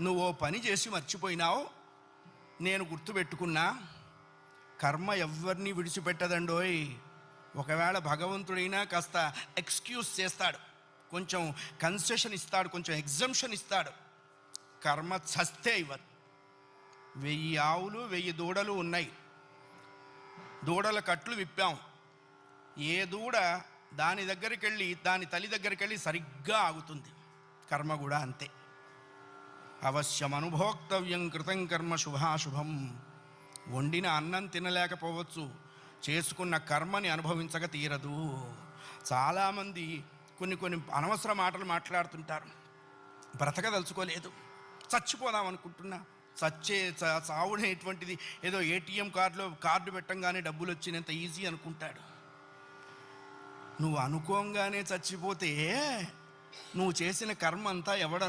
నువ్వు ఓ పని చేసి మర్చిపోయినావు? నేను గుర్తుపెట్టుకున్నా కర్మ ఎవరిని విడిచిపెట్టదండోయ్. ఒకవేళ భగవంతుడైనా కాస్త ఎక్స్క్యూజ్ చేస్తాడు. కొంచెం కన్సెషన్ ఇస్తాడు కొంచెం ఎగ్జంప్షన్ ఇస్తాడు. కర్మ చస్తే ఇవ్వదు. వెయ్యి ఆవులు వెయ్యి దూడలు ఉన్నాయి. దూడల కట్లు విప్పాం. ఏ దూడ దాని దగ్గరికి వెళ్ళి దాని తల్లి దగ్గరికి వెళ్ళి సరిగ్గా ఆగుతుంది. కర్మ కూడా అంతే. అవశ్యం అనుభోక్తవ్యం కృతం కర్మ శుభాశుభం. వండిన అన్నం తినలేకపోవచ్చు. చేసుకున్న కర్మని అనుభవించక తీరదు. చాలామంది కొన్ని కొన్ని అనవసర మాటలు మాట్లాడుతుంటారు. బ్రతకదలుచుకోలేదు. చచ్చిపోదాం అనుకుంటున్నా. చచ్చే చావునేటువంటిది ఏదో ఏటీఎం కార్డులో కార్డు పెట్టంగానే డబ్బులు వచ్చినంత ఈజీ అనుకుంటాడు. నువ్వు అనుకోంగానే చచ్చిపోతే నువ్వు చేసిన కర్మ అంతా ఎవడు